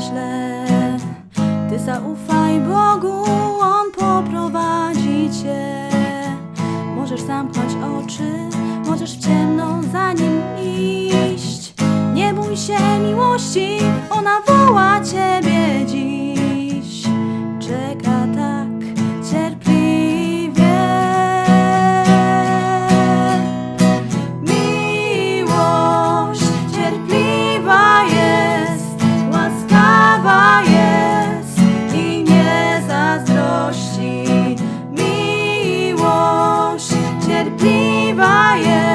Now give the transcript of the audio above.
źle. Ty zaufaj Bogu, On poprowadzi cię. Możesz zamknąć oczy, możesz w ciemno divine.